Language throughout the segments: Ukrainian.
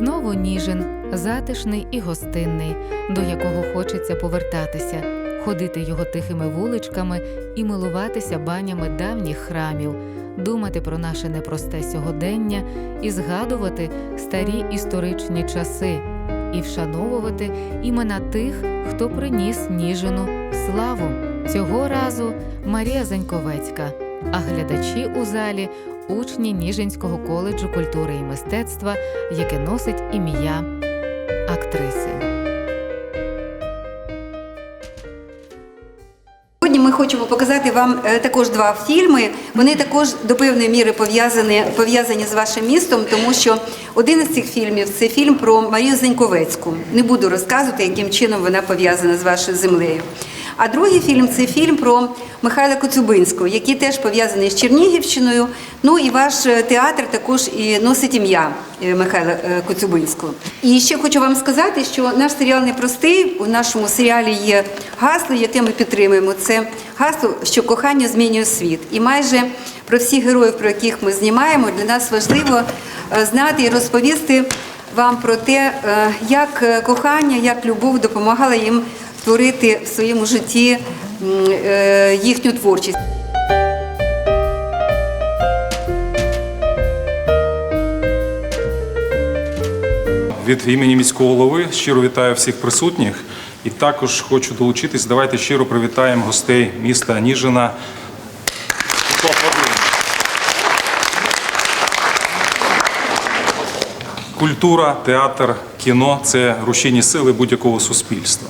Знову Ніжин, затишний і гостинний, до якого хочеться повертатися, ходити його тихими вуличками і милуватися банями давніх храмів, думати про наше непросте сьогодення і згадувати старі історичні часи, і вшановувати імена тих, хто приніс Ніжину славу. Цього разу Марія Заньковецька, а глядачі у залі учні Ніжинського коледжу культури і мистецтва, яке носить ім'я актриси. Сьогодні ми хочемо показати вам е, також два фільми. Вони також до певної міри пов'язані, пов'язані з вашим містом, тому що один із цих фільмів це фільм про Марію Заньковецьку. Не буду розказувати, яким чином вона пов'язана з вашою землею. А другий фільм це фільм про Михайла Коцюбинського, який теж пов'язаний з Чернігівщиною. Ну і ваш е, театр також і носить ім'я е, Михайла е, Коцюбинського. І ще хочу вам сказати, що наш серіал непростий. У нашому серіалі є гасло, яке ми підтримуємо. Це гасло, що кохання змінює світ. І майже про всіх героїв, про яких ми знімаємо, для нас важливо знати і розповісти вам про те, як кохання, як любов допомагала їм творити в своєму житті е, їхню творчість. Від імені міського голови щиро вітаю всіх присутніх і також хочу долучитись. Давайте щиро привітаємо гостей міста Ніжина. Культура, театр, кіно це рушійні сили будь-якого суспільства.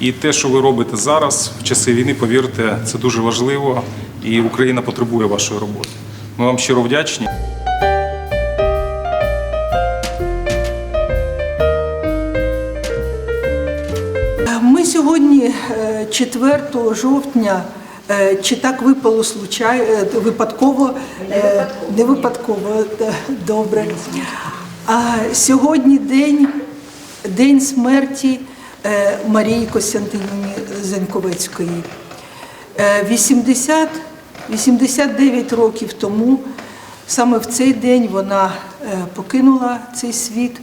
І те, що ви робите зараз, в часи війни, повірте, це дуже важливо, і Україна потребує вашої роботи. Ми вам щиро вдячні. Ми сьогодні, е, 4 жовтня, е, чи так випало случай, е, випадково, е, не випадково, е, добре. А сьогодні день, день смерті е, Марії Костянтинівни Заньковецької. Е, 80, 89 років тому, саме в цей день вона е, покинула цей світ.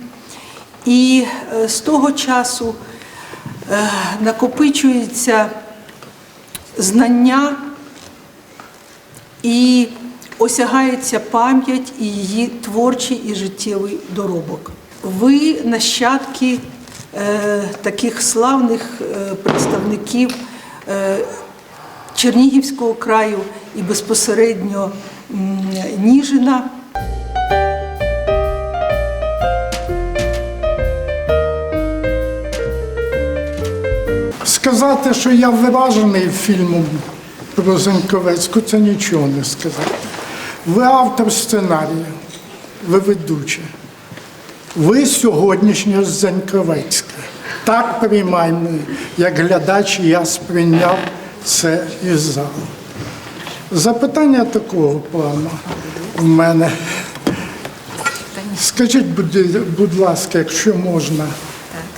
І е, з того часу е, накопичується знання і осягається пам'ять і її творчий і життєвий доробок. Ви нащадки е, таких славних е, представників е, Чернігівського краю і безпосередньо Ніжина. Сказати, що я вражений фільмом про Заньковецьку, це нічого не сказати. Ви автор сценарію, ви ведуча. Ви сьогоднішня Заньковецька. Так приймаємо, як глядач, я сприйняв це із залу. Запитання такого плану в мене. Скажіть, будь ласка, якщо можна,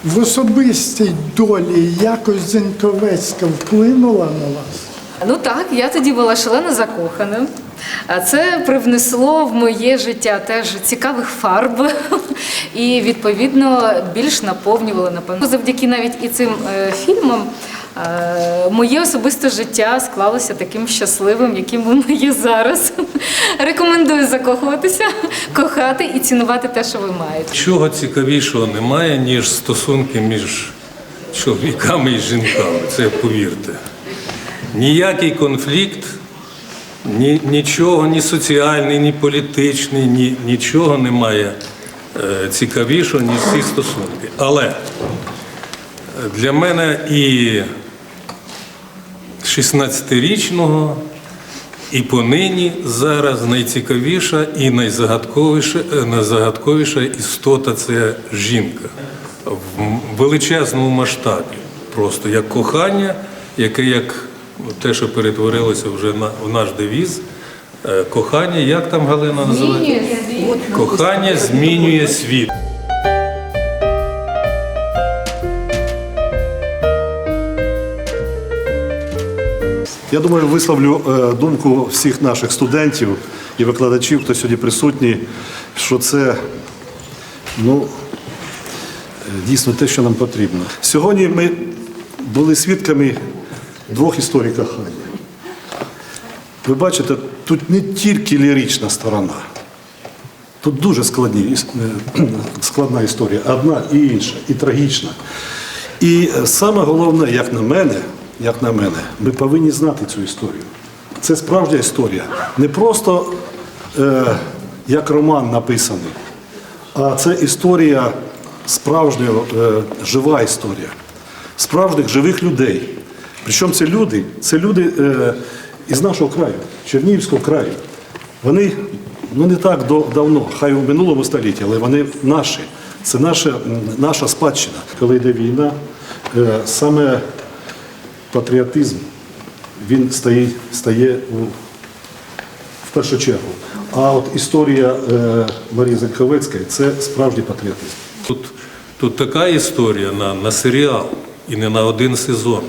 в особистій долі якось Зеньковецька вплинула на вас? Ну так, я тоді була шалено закохана. Це привнесло в моє життя теж цікавих фарб і відповідно більш наповнювало напевно. Завдяки навіть і цим е, фільмам е, моє особисте життя склалося таким щасливим, яким воно є зараз. Рекомендую закохуватися, кохати і цінувати те, що ви маєте. Чого цікавішого немає, ніж стосунки між чоловіками і жінками. Це повірте. Ніякий конфлікт, ні, нічого, ні соціальний, ні політичний, ні, нічого немає е, цікавішого, ніж ці стосунки. Але для мене і 16-річного, і понині зараз найцікавіша і найзагадковіша, е, найзагадковіша істота це жінка в величезному масштабі. Просто як кохання, яке як те, що перетворилося вже на в наш девіз. е, Кохання, як там Галина називає? Кохання змінює світ. Я думаю, висловлю е, думку всіх наших студентів і викладачів, хто сьогодні присутній, що це ну, дійсно те, що нам потрібно. Сьогодні ми були свідками двох історій кохання. Ви бачите, тут не тільки лірична сторона, тут дуже складні, е, складна історія, одна і інша, і трагічна. І е, саме головне, як на мене, як на мене, ми повинні знати цю історію. Це справжня історія. Не просто е, як роман написаний, а це історія справжня, е, жива історія, справжніх живих людей. Причому це люди, це люди е, із нашого краю, Чернігівського краю. Вони ну не так давно, хай у минулому столітті, але вони наші. Це наша, наша спадщина. Коли йде війна, е, саме патріотизм він стає, стає у, в першу чергу. А от історія е, Марії Зельковецької це справжній патріотизм. Тут, тут така історія на, на серіал і не на один сезон.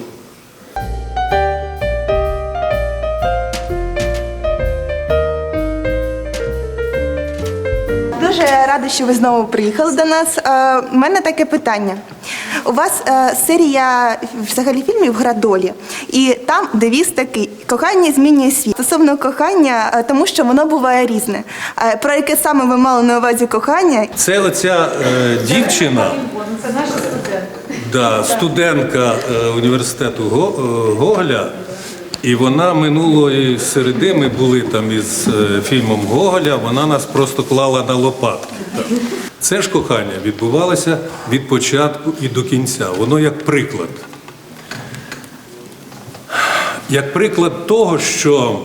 Що ви знову приїхали до нас. Е, У мене таке питання. У вас е, серія взагалі фільмів Гра долі, і там девіз такий: кохання змінює світ. Стосовно кохання, е, тому що воно буває різне. Е, Про яке саме ви мали на увазі кохання? Це оця е, дівчина, Це наш студент. да, студентка е, університету Го- е, Гоголя. І вона минулої середи, ми були там із е, фільмом Гоголя, вона нас просто клала на лопатки. Це ж кохання відбувалося від початку і до кінця. Воно як приклад. Як приклад того, що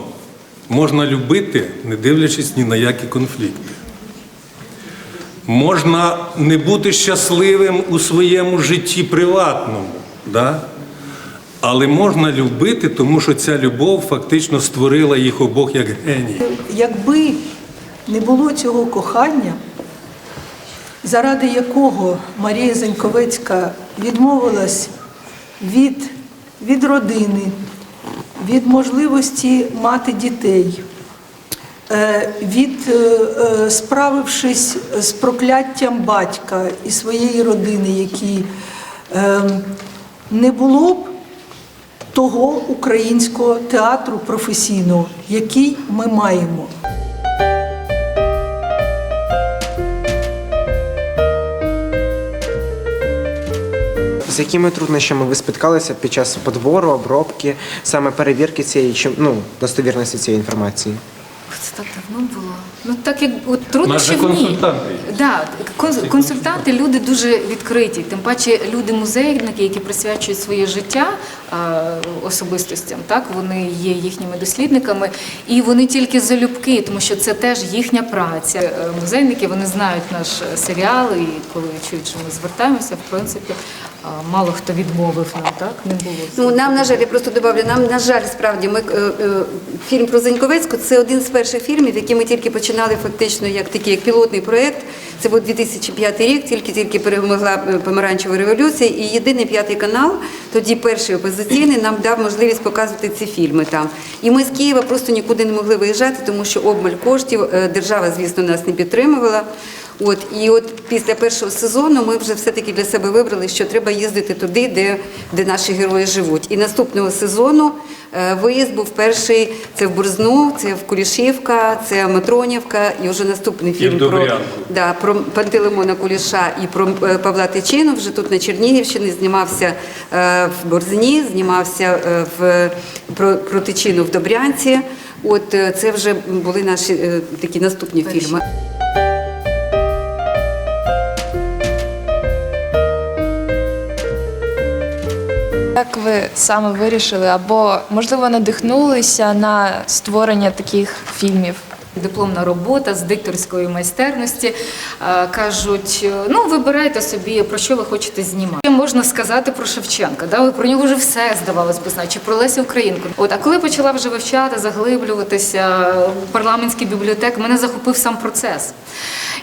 можна любити, не дивлячись ні на які конфлікти. Можна не бути щасливим у своєму житті приватному, да? Але можна любити, тому що ця любов фактично створила їх обох як геній. Якби не було цього кохання, заради якого Марія Заньковецька відмовилась від, від родини, від можливості мати дітей, е, від е, е, справившись з прокляттям батька і своєї родини, які е, не було б того українського театру професійного, який ми маємо. З якими труднощами ви спіткалися під час подбору, обробки, саме перевірки цієї чи- ну, достовірності цієї інформації? Це так давно було. Ну так як от труднощів Наші ні. консультанти. Да, консультанти люди дуже відкриті. Тим паче люди музейники, які присвячують своє життя особистостям, так вони є їхніми дослідниками, і вони тільки залюбки, тому що це теж їхня праця. Е, Музейники вони знають наш е, серіал, і коли чують, що ми звертаємося, в принципі, мало хто відмовив нам, так не було. Ну нам на жаль, я просто добавлю, нам на жаль, справді ми е, е, фільм про Заньковецьку це один з перших фільмів, які ми тільки починали фактично як такий як пілотний проєкт. Це був 2005 рік, тільки-тільки перемогла е, помаранчева революція, і єдиний п'ятий канал, тоді перший опозиційний, нам дав можливість показувати ці фільми там. І ми з Києва просто нікуди не могли виїжджати, тому що обмаль коштів е, держава, звісно, нас не підтримувала. От і от після першого сезону ми вже все-таки для себе вибрали, що треба їздити туди, де, де наші герої живуть. І наступного сезону е, виїзд був перший. Це в Бурзну, це в Кулішівка, це Матронівка, і вже наступний фільм про, да, про Пантелеймона Куліша і про е, Павла Тичину. Вже тут на Чернігівщині знімався е, в Борзні, знімався е, в про, про Тичину в Добрянці. От е, це вже були наші е, такі наступні фільми. Як ви саме вирішили, або можливо надихнулися на створення таких фільмів? Дипломна робота з дикторської майстерності. Е, Кажуть, ну вибирайте собі, про що ви хочете знімати. Можна сказати про Шевченка, да? про нього вже все здавалось би, значить, про Лесю Українку. От, а коли почала вже вивчати, заглиблюватися в парламентській бібліотеки, мене захопив сам процес.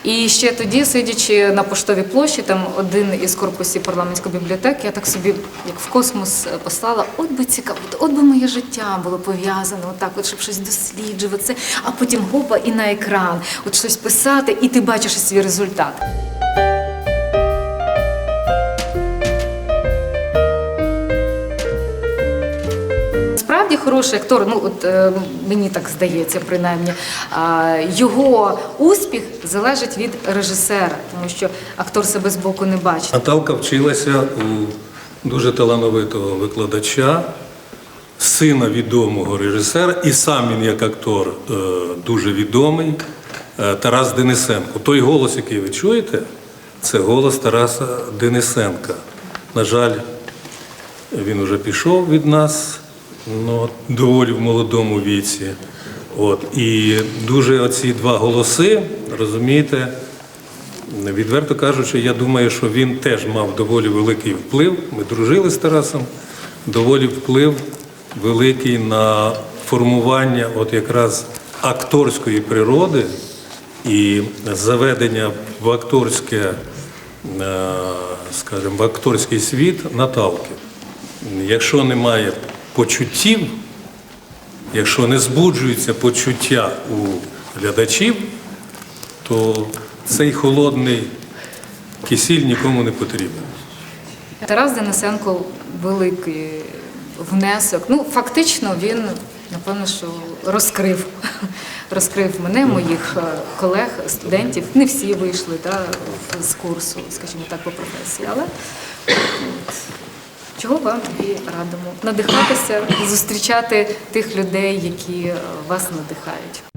І ще тоді, сидячи на поштовій площі, там один із корпусів парламентської бібліотеки, я так собі, як в космос, е, послала, от би цікаво, от би моє життя було пов'язано, отак, от, щоб щось досліджувати, а потім лупа і на екран, от щось писати, і ти бачиш свій результат. Справді хороший актор, ну от е, мені так здається, принаймні е, його успіх залежить від режисера, тому що актор себе з боку не бачить. Наталка вчилася у дуже талановитого викладача сина відомого режисера, і сам він як актор е, дуже відомий е, Тарас Денисенко. Той голос, який ви чуєте, це голос Тараса Денисенка. На жаль, він вже пішов від нас ну, доволі в молодому віці. От. І дуже оці два голоси, розумієте, Відверто кажучи, я думаю, що він теж мав доволі великий вплив. Ми дружили з Тарасом, доволі вплив великий на формування от якраз акторської природи і заведення в акторське, е, скажімо, в акторський світ Наталки. Якщо немає почуттів, якщо не збуджуються почуття у глядачів, то цей холодний кисіль нікому не потрібен. Тарас Денисенко великий внесок. Ну, фактично, він, напевно, що розкрив, розкрив мене, моїх е, колег, студентів. Не всі вийшли да, з курсу, скажімо так, по професії. Але от, чого вам і радимо? Надихатися, зустрічати тих людей, які е, вас надихають.